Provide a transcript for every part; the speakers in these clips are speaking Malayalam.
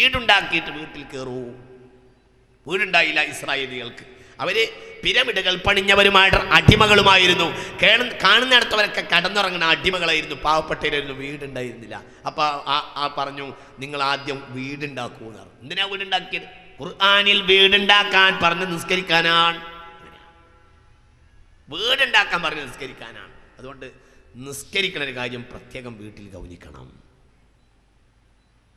വീടുണ്ടാക്കിയിട്ട് വീട്ടിൽ കയറൂ വീടുണ്ടായില്ല ഇസ്രായേലികൾക്ക്. അവർ പിരമിഡുകൾ പണിഞ്ഞവരുമായിട്ട് അടിമകളുമായിരുന്നു. കേണ- കാണുന്നിടത്തവരൊക്കെ കടന്നിറങ്ങുന്ന അടിമകളായിരുന്നു. പാവപ്പെട്ടവരായിരുന്നു. വീടുണ്ടായിരുന്നില്ല. അപ്പൊ ആ ആ പറഞ്ഞു നിങ്ങൾ ആദ്യം വീടുണ്ടാക്കൂ എന്ന് പറഞ്ഞു. എന്തിനാ വീടുണ്ടാക്കിയത്? ഖുർആാനിൽ വീടുണ്ടാക്കാൻ പറഞ്ഞ് നിസ്കരിക്കാനാണ്. വീടുണ്ടാക്കാൻ പറഞ്ഞ് നിസ്കരിക്കാനാണ്. അതുകൊണ്ട് നിസ്കരിക്കുന്ന ഒരു കാര്യം പ്രത്യേകം വീട്ടിൽ ഗൗനിക്കണം.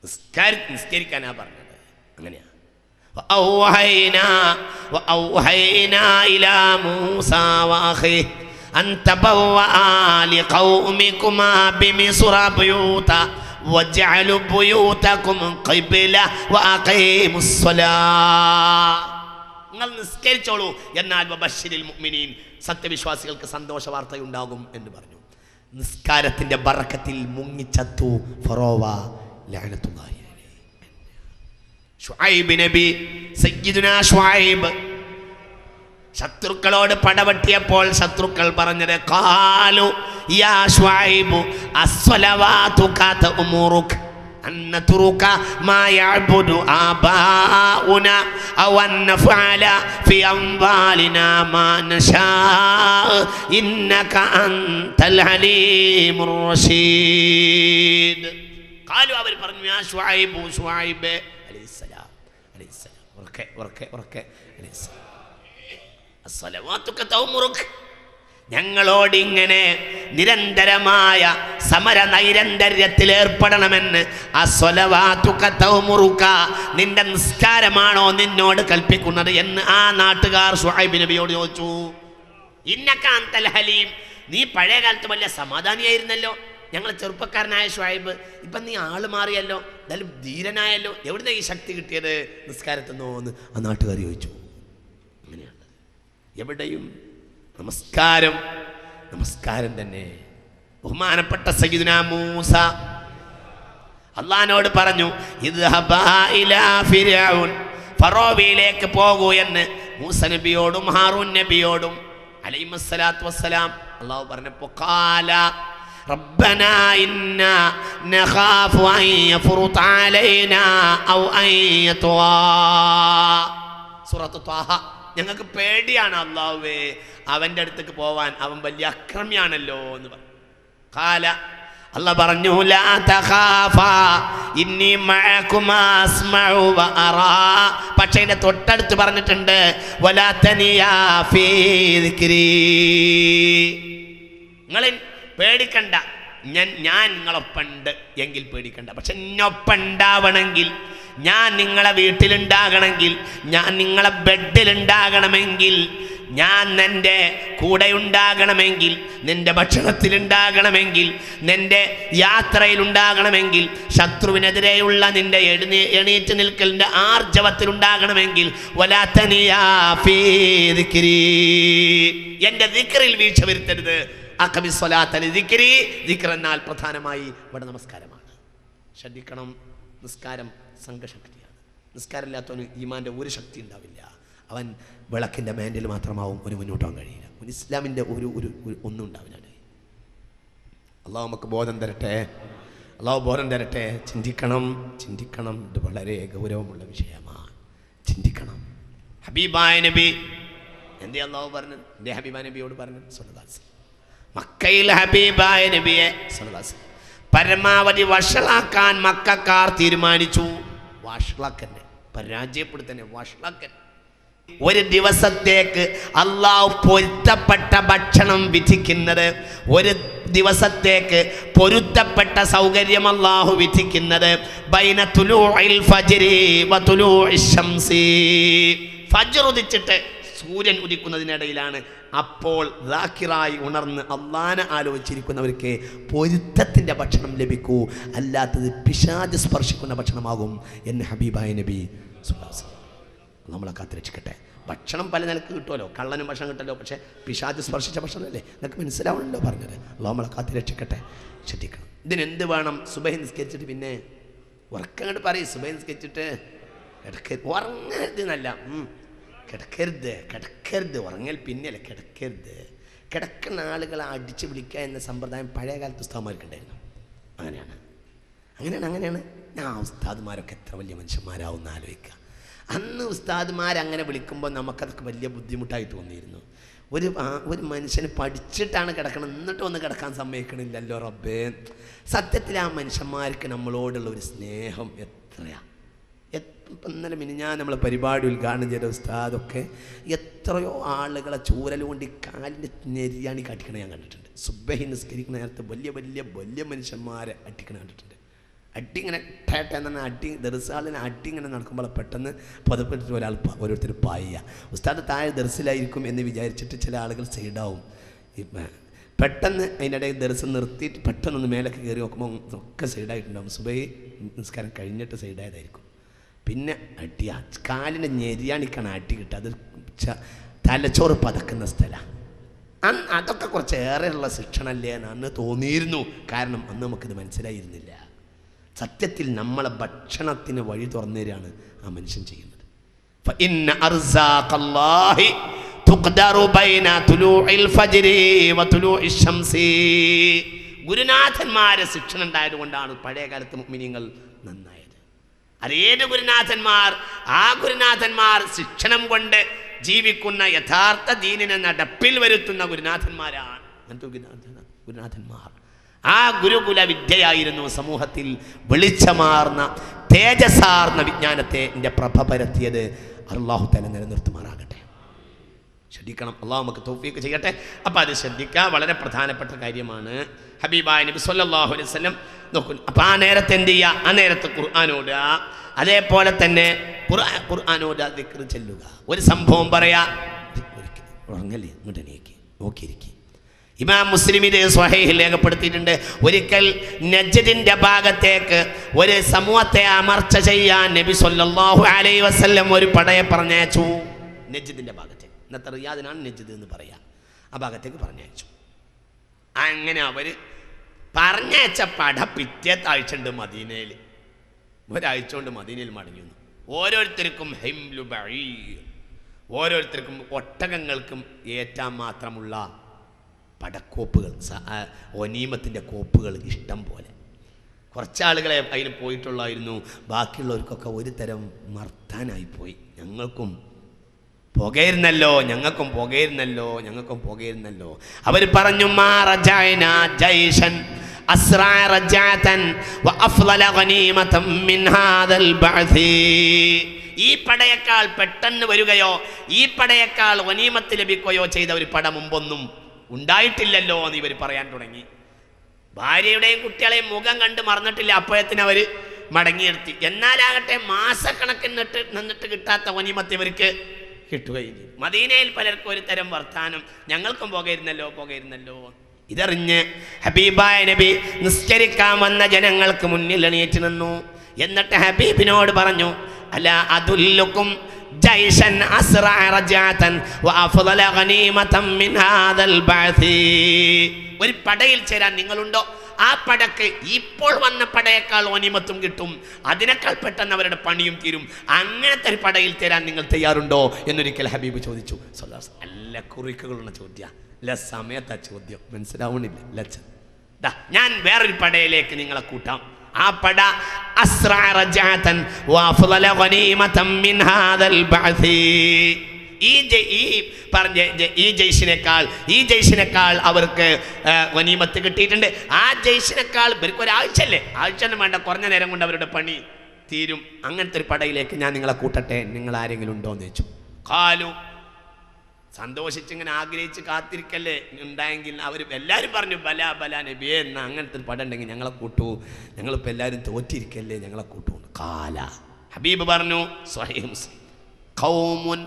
നിസ്കാരി നിസ്കരിക്കാനാ പറഞ്ഞത് അങ്ങനെയാ وأوحينا وأوحينا إلى موسى وأخيه أن تبوأ لقومكما بمصر بيوتا واجعلوا بيوتكم قبلة وأقيموا الصلاة നിങ്ങൾ നിസ്കരിച്ചോളൂ എന്നാൽ ബഷീരിൽ മുഅ്മിനീൻ സത്യവിശ്വാസികൾക്ക് സന്തോഷ വാർത്തയുണ്ടാകും എന്ന് പറഞ്ഞു നിസ്കാരത്തിന്റെ ബറക്കത്തിൽ മുങ്ങിച്ചത്തു ഫറോവ ലഅനത്തുല്ലാഹി അലൈഹി ഷുഐബ് നബി സയ്യിദുനാ ഷുഐബ് ശത്രുക്കളോട് പടവെട്ടിയപ്പോൾ ശത്രുക്കൾ പറഞ്ഞത് കാലു യാ ഷുഐബു അസ്സലവാതുക തഅമുറുക أن نترك ما يعبد آباؤنا أو أن نفعل في أموالنا ما نشاء إنك أنت الحليم الرشيد കാലു അവർ പറഞ്ഞു ആ ഷുഹൈബ് ഷുഹൈബ് അലൈഹിസ്സലാം അലൈഹിസ്സലാം. ഉറക്കെ ഞങ്ങളോട് ഇങ്ങനെ നിരന്തരമായ സമര നൈരന്തര്യത്തിൽ ഏർപ്പെടണമെന്ന് നിന്റെ നിസ്കാരമാണോ നിന്നോട് കൽപ്പിക്കുന്നത് എന്ന് ആ നാട്ടുകാർ ഷുഹൈബ് നബിയോട് ചോദിച്ചു. ഇന്നക്കാന്തൽ ഹലീം നീ പഴയ കാലത്ത് വല്ല സമാധാനിയായിരുന്നല്ലോ? ഞങ്ങൾ ചെറുപ്പക്കാരനായ ഷുഹൈബ് ഇപ്പം നീ ആൾ മാറിയല്ലോ എന്തായാലും ധീരനായല്ലോ. എവിടുന്ന ഈ ശക്തി കിട്ടിയത്? നിസ്കാരത്തെന്നോ എന്ന് ആ നാട്ടുകാർ ചോദിച്ചു. അങ്ങനെയാണ് എവിടെയും നമസ്കാരം നമസ്കാരം തന്നെ. ബഹുമാനപ്പെട്ട സയ്യിദുന മൂസ അള്ളഹാനോട് പറഞ്ഞു ഇത് ഫറോബിയിലേക്ക് പോകൂ എന്ന് മൂസ നബിയോടും ഹാറൂൻ നബിയോടും അലൈമസ്സലാത്തു വസ്സലാം അള്ളാഹു പറഞ്ഞപ്പോ കാല ربنا إنا نخاف أن يفرط علينا أو أن يطغى സൂറത്ത് ത്വാഹ ഞങ്ങൾക്ക് പേടിയാണ് അള്ളാഹുവേ അവൻ്റെ അടുത്തേക്ക് പോവാൻ അവൻ വലിയ അക്രമിയാണല്ലോ എന്ന് പറഞ്ഞു കാല അല്ല പറഞ്ഞു ലാ തഖാഫാ ഇന്നി മഅകുമാ അസ്മഉ വ അറാ പക്ഷേ ഇതിന്റെ തൊട്ടടുത്ത് പറഞ്ഞിട്ടുണ്ട് വലാ തനിയാ ഫീ ദിക്രി നിങ്ങൾ പേടിക്കണ്ട. ഞാൻ ഞാൻ നിങ്ങളൊപ്പുണ്ട് എങ്കിൽ പേടിക്കണ്ട. പക്ഷെ എന്നൊപ്പുണ്ടാവണമെങ്കിൽ ഞാൻ നിങ്ങളെ വീട്ടിലുണ്ടാകണമെങ്കിൽ ഞാൻ നിങ്ങളെ ബെഡിലുണ്ടാകണമെങ്കിൽ ഞാൻ നിന്റെ കൂടെ ഉണ്ടാകണമെങ്കിൽ നിന്റെ ഭക്ഷണത്തിലുണ്ടാകണമെങ്കിൽ നിന്റെ യാത്രയിലുണ്ടാകണമെങ്കിൽ ശത്രുവിനെതിരെയുള്ള നിന്റെ എഴുന്നേ എണീറ്റ് നിൽക്കലിന്റെ ആർജവത്തിലുണ്ടാകണമെങ്കിൽ വലാത്തനിയാ. എന്റെ ദിക്റിൽ വീഴ്ച വരുത്തരുത്. എന്നാൽ പ്രധാനമായി ഇവിടെ നമസ്കാരമാണ്. ശ്രദ്ധിക്കണം നിസ്കാരം സംഘശക്തിയാണ്. നിസ്കാരമില്ലാത്തവന് ഈമാന്റെ ഒരു ശക്തി ഉണ്ടാവില്ല. അവൻ വിളക്കിന്റെ മേൻഡിൽ മാത്രമാവും ഒരു മുന്നോട്ട് പോകാൻ കഴിയില്ല. ഇസ്ലാമിന്റെ ഒരു ഒരു ഒന്നും ഉണ്ടാവില്ല അള്ളാഹ് നമുക്ക് ബോധം തരട്ടെ? അള്ളാഹു ബോധം തരട്ടെ? ചിന്തിക്കണം ചിന്തിക്കണം. ഇത് വളരെ ഗൗരവമുള്ള വിഷയമാണ്. ചിന്തിക്കണം. ഹബീബായ നബി. എന്തേ അള്ളാഹു പറഞ്ഞു എന്റെ ഹബീബായ നബിയോട് പറഞ്ഞു സ്വലദാസ് മക്കയിൽ ഹബീബായ നബിയെ പരമാവധി വഷളാക്കാൻ മക്കാർ തീരുമാനിച്ചു. വഷളാക്കന്നെ പരാജയപ്പെടുത്തന്നെ വഷളാക്കൻ ഒരു ദിവസത്തേക്ക് അള്ളാഹു പൊരുത്തപ്പെട്ട ഭക്ഷണം വിധിക്കുന്നത് ഒരു ദിവസത്തേക്ക് പൊരുത്തപ്പെട്ട സൗകര്യം അള്ളാഹു വിധിക്കുന്നത് ബൈന ശംസി. ഫജ്ർ ഉദിച്ചിട്ട് സൂര്യൻ ഉദിക്കുന്നതിനിടയിലാണ് അപ്പോൾ ദാക്കിറായി ഉണർന്ന് അള്ളാനെ ആലോചിച്ചിരിക്കുന്നവർക്ക് പൊരുത്തത്തിന്റെ ഭക്ഷണം ലഭിക്കൂ. അല്ലാത്തത് പിശാജ് സ്പർശിക്കുന്ന ഭക്ഷണമാകും എന്ന് ഹബീബായ നബി. നമ്മളെ കാത്തിരക്ഷിക്കട്ടെ. ഭക്ഷണം പല നിലയ്ക്ക് കിട്ടുമല്ലോ. കള്ളനും ഭക്ഷണം കിട്ടല്ലോ. പക്ഷേ പിശാജ് സ്പർശിച്ച ഭക്ഷണമല്ലേ? നിങ്ങൾക്ക് മനസ്സിലാവണല്ലോ പറഞ്ഞത്. നമ്മളെ കാത്തിരക്ഷിക്കട്ടെ. ശ്രദ്ധിക്കണം. ഇതിനെന്ത് വേണം? സുബൈ നിസ്കരിച്ചിട്ട് പിന്നെ ഉറക്കങ്ങോട്ട് പറയും. സുബൈ നിസ്കരിച്ചിട്ട് ഇടയ്ക്ക് ഉറങ്ങരുത് എന്നല്ല. ഉം. കിടക്കരുത് കിടക്കരുത്. ഉറങ്ങിയാൽ പിന്നെയല്ല കിടക്കരുത്. കിടക്കുന്ന ആളുകളെ അടിച്ച് വിളിക്കുക എന്ന സമ്പ്രദായം പഴയ കാലത്ത് ഉസ്താദ്മാർക്കുണ്ടായിരുന്നു. അങ്ങനെയാണ്. അങ്ങനെയാണ് അങ്ങനെയാണ്. ഞാൻ ഉസ്താദ്മാരൊക്കെ എത്ര വലിയ മനുഷ്യന്മാരാവുമെന്ന് ആലോചിക്കുക. അന്ന് ഉസ്താദ്മാരങ്ങനെ വിളിക്കുമ്പോൾ നമുക്കതൊക്കെ വലിയ ബുദ്ധിമുട്ടായി തോന്നിയിരുന്നു. ഒരു ഒരു മനുഷ്യന് പഠിച്ചിട്ടാണ് കിടക്കണം. എന്നിട്ട് ഒന്ന് കിടക്കാൻ സമ്മതിക്കണില്ലല്ലോ റബ്ബേ. സത്യത്തിൽ ആ മനുഷ്യന്മാർക്ക് നമ്മളോടുള്ള ഒരു സ്നേഹം എത്രയാ. എത്ര- ഇന്നലെ മിനിഞ്ഞാൻ നമ്മളെ പരിപാടി ഉദ്ഘാടനം ചെയ്ത ഉസ്താദൊക്കെ എത്രയോ ആളുകളെ ചൂരലുകൊണ്ട് കാലിന്റെ നെരിയാണി കട്ടിക്കണ ഞാൻ കണ്ടിട്ടുണ്ട്. സുബഹി നിസ്കരിക്കുന്ന നേരത്തെ വലിയ വലിയ വലിയ മനുഷ്യന്മാരെ അട്ടിക്കണ കണ്ടിട്ടുണ്ട്. അടി ഇങ്ങനെ ടേട്ട എന്നാണ് അടി ദർസാളിനെ അടി ഇങ്ങനെ നടക്കുമ്പോൾ പെട്ടെന്ന് പതപ്പെട്ടിട്ട് ഒരാൾ ഓരോരുത്തർ പായ ഉസ്താദ് താഴെ ദർസിലായിരിക്കും എന്ന് വിചാരിച്ചിട്ട് ചില ആളുകൾ സൈഡാവും. പെട്ടെന്ന് അതിന്റെ ഇടയിൽ ദർശനം നിർത്തിയിട്ട് പെട്ടെന്നൊന്ന് മേലൊക്കെ കയറി നോക്കുമ്പോൾ ഒക്കെ സൈഡായിട്ടുണ്ടാവും. സുബൈ നിസ്കാരം കഴിഞ്ഞിട്ട് സൈഡായതായിരിക്കും. പിന്നെ അടി കാലിന്റെ ഞെരിയാണിക്കാണ് അടി കിട്ടുക. അത് തലച്ചോറ് പതക്കുന്ന സ്ഥലമാണ് അന്ന് അതൊക്കെ കുറച്ച് ഏറെയുള്ള ശിക്ഷണല്ലേ എന്ന് അന്ന് തോന്നിയിരുന്നു. കാരണം അന്ന് നമുക്കിത് മനസ്സിലായിരുന്നില്ല. സത്യത്തിൽ നമ്മളെ ഭക്ഷണത്തിന് വഴി തുറന്നുതരികയാണ് ആ മനുഷ്യൻ ചെയ്യുന്നത്. ഗുരുനാഥന്മാരെ ശിക്ഷണം ഉണ്ടായത് കൊണ്ടാണ് പഴയ കാലത്ത് മിനിങ്ങൾ നന്നായി അതേത് ഗുരുനാഥന്മാർ? ആ ഗുരുനാഥന്മാർ ശിക്ഷണം കൊണ്ട് ജീവിക്കുന്ന യഥാർത്ഥ ദീനിനെ നടപ്പിൽ വരുത്തുന്ന ഗുരുനാഥന്മാരാണ്. ഗുരുനാഥന്മാർ? ആ ഗുരുകുല വിദ്യയായിരുന്നു സമൂഹത്തിൽ വെളിച്ചമാർന്ന തേജസാർന്ന വിജ്ഞാനത്തെ എന്റെ പ്രഭ പരത്തിയത്. അള്ളാഹു തല നിലനിർത്തുമാറാകട്ടെ. ശ്രദ്ധിക്കണം. അള്ളാഹു നമുക്ക് തോഫിയൊക്കെ ചെയ്യട്ടെ. അപ്പം അത് ശ്രദ്ധിക്കുക വളരെ പ്രധാനപ്പെട്ട കാര്യമാണ്. ഹബീബായ നബി സല്ലാഹു അലൈഹി വസല്ലം നോക്കൂ അപ്പം ആ നേരത്തെ എന്ത് ചെയ്യുക ആ നേരത്ത് ഖുർആാനോട് അതേപോലെ തന്നെ ഖുർആൻ ദിക്ർ ചെല്ലുക. ഒരു സംഭവം പറയാ ഉറങ്ങല്ലേ? ഇങ്ങോട്ട് എണീക്ക്. നോക്കിയിരിക്കുക ഇമാം മുസ്ലിമിന്റെ സ്വഹേഹിൽ രേഖപ്പെടുത്തിയിട്ടുണ്ട്. ഒരിക്കൽ നജദിന്റെ ഭാഗത്തേക്ക് ഒരു സമൂഹത്തെ അമർച്ച ചെയ്യാൻ നബി സൊല്ലാഹു അലൈ വസ്ല്ലം ഒരു പടയെ പറഞ്ഞയച്ചു. നജദിന്റെ ഭാഗത്തേക്ക്. ഇന്നത്തെ റിയാദിനാണ് നജ്ദ് എന്ന് പറയാം. ആ ഭാഗത്തേക്ക് പറഞ്ഞയച്ചു. അങ്ങനെ അവർ പറഞ്ഞയച്ച പട പിറ്റേത്ത ആഴ്ച ഉണ്ട് മദീനയിൽ ഒരാഴ്ച കൊണ്ട് മദീനയിൽ മടങ്ങി വന്നു. ഓരോരുത്തർക്കും ഹെംലു. ഓരോരുത്തർക്കും ഒട്ടകങ്ങൾക്കും ഏറ്റാൻ മാത്രമുള്ള പടക്കോപ്പുകൾ ഒനീമത്തിന്റെ കോപ്പുകൾ ഇഷ്ടം പോലെ. കുറച്ചാളുകളെ അതിൽ പോയിട്ടുള്ളായിരുന്നു. ബാക്കിയുള്ളവർക്കൊക്കെ ഒരു തരം മർത്താനായി പോയി. ഞങ്ങൾക്കും പുകയിരുന്നല്ലോ ഞങ്ങൾക്കും പുകയിരുന്നല്ലോ ഞങ്ങൾക്കും പുകയിരുന്നല്ലോ. അവർ പറഞ്ഞു ഈ പടയേക്കാൾ പെട്ടെന്ന് വരികയോ ഈ പടയേക്കാൾ വനീമത്ത് ലഭിക്കുകയോ ചെയ്ത ഒരു പട മുമ്പൊന്നും ഉണ്ടായിട്ടില്ലല്ലോ എന്ന് ഇവർ പറയാൻ തുടങ്ങി. ഭാര്യയുടെയും കുട്ടികളെയും മുഖം കണ്ട് മറന്നിട്ടില്ല അപ്പോഴത്തിന് അവർ മടങ്ങിയെടുത്തി എന്നാലാകട്ടെ മാസക്കണക്കിന് നിന്നിട്ട് കിട്ടാത്ത വനീമത്ത് ഇവർക്ക് കിട്ടുകയും ചെയ്യും മദീനയിൽ പലർക്കും ഒരു തരം വർത്താനം. ഞങ്ങൾക്കും പോകയിരുന്നല്ലോ പോകയിരുന്നല്ലോ. ഇതറിഞ്ഞ് ഹബീബായ നബി നിസ്കരിക്കാൻ വന്ന ജനങ്ങൾക്ക് മുന്നിൽ എണീറ്റ് നിന്നു. എന്നിട്ട് ഹബീബിനോട് പറഞ്ഞു അല്ല അതുല്ലുക്കും ഹാദൽ ബഅസി. ഒരു പടയിൽ ചേരാൻ നിങ്ങളുണ്ടോ? ആ പടക്ക് ഇപ്പോൾ വന്ന പടയേക്കാൾ ഓനിമത്തും കിട്ടും. അതിനേക്കാൾ പെട്ടെന്ന് അവരുടെ പണിയും തീരും. അങ്ങനത്തെ ഒരു പടയിൽ തരാൻ നിങ്ങൾ തയ്യാറുണ്ടോ എന്നൊരിക്കൽ ഹബീബ് ചോദിച്ചു. സല്ലാസ് നല്ല കുറിക്കുകളുള്ള ചോദ്യ. അല്ല സമയത്താ ചോദ്യം. മനസ്സിലാവണില്ല. ലച്ച ഞാൻ വേറൊരു പടയിലേക്ക് നിങ്ങളെ കൂട്ടാം. ആ പട അസ്റഅ റജഅതൻ വഅഫ്ളല ഗനീമതൻ മിൻ ഹാദൽ ഈ ഈ പറഞ്ഞ ഈ ജയ്സിനേക്കാൾ ഈ ജയ്സിനേക്കാൾ അവർക്ക് വനീമത്ത് കിട്ടിയിട്ടുണ്ട്. ആ ജയ്സിനേക്കാൾ ഇവർക്ക് ഒരാഴ്ച അല്ലേ ആഴ്ച ഒന്നും വേണ്ട കുറഞ്ഞ നേരം കൊണ്ട് അവരുടെ പണി തീരും. അങ്ങനത്തെ ഒരു പടയിലേക്ക് ഞാൻ നിങ്ങളെ കൂട്ടട്ടെ. നിങ്ങൾ ആരെങ്കിലും ഉണ്ടോ എന്ന് ചോദിച്ചു. കാലു സന്തോഷിച്ചിങ്ങനെ ആഗ്രഹിച്ച് കാത്തിരിക്കല്ലേ? ഉണ്ടായെങ്കിൽ അവർ എല്ലാവരും പറഞ്ഞു ബല ബല നബിയെ എന്ന അങ്ങനത്തെ ഒരു പടം ഉണ്ടെങ്കിൽ ഞങ്ങളെ കൂട്ടൂ. ഞങ്ങളിപ്പോൾ എല്ലാവരും തോറ്റിരിക്കല്ലേ? ഞങ്ങളെ കൂട്ടൂ. കാല ഹബീബ് പറഞ്ഞു സ്വയം കൗമുൻ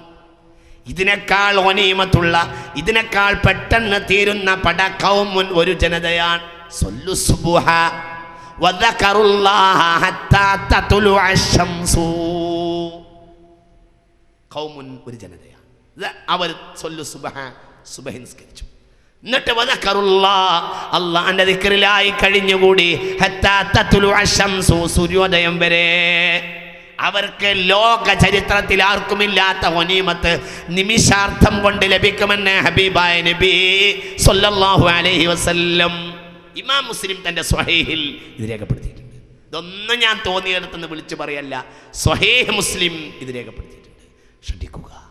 ഇതിനേക്കാൾ ഒനീമത്തുള്ള ഇതിനേക്കാൾ പെട്ടെന്ന് തീരുന്ന പടക്കവും മുൻ ഒരു ജനതയാണ്. ഒരു ജനതയാണ്. അവർ സൊല്ലു എന്നിട്ട് അള്ളാന്റെ ദിക്കറിലായി കഴിഞ്ഞുകൂടി സൂര്യോദയം വരെ. അവർക്ക് ലോക ചരിത്രത്തിൽ ആർക്കും ഇല്ലാത്ത ഒനീമത്ത് നിമിഷാർത്ഥം കൊണ്ട് ലഭിക്കുമെന്ന് ഹബീബായ നബി സൊല്ലാഹു അലഹി വസല്ലം ഇമാം മുസ്ലിം തന്റെ സ്വഹേഹിൽ ഇത് രേഖപ്പെടുത്തിയിട്ടുണ്ട്. ഇതൊന്നും ഞാൻ തോന്നിയിടത്തുനിന്ന് വിളിച്ചു പറയല്ല. സ്വഹേഹ് മുസ്ലിം ഇത് രേഖപ്പെടുത്തിയിട്ടുണ്ട്. ശ്രദ്ധിക്കുക.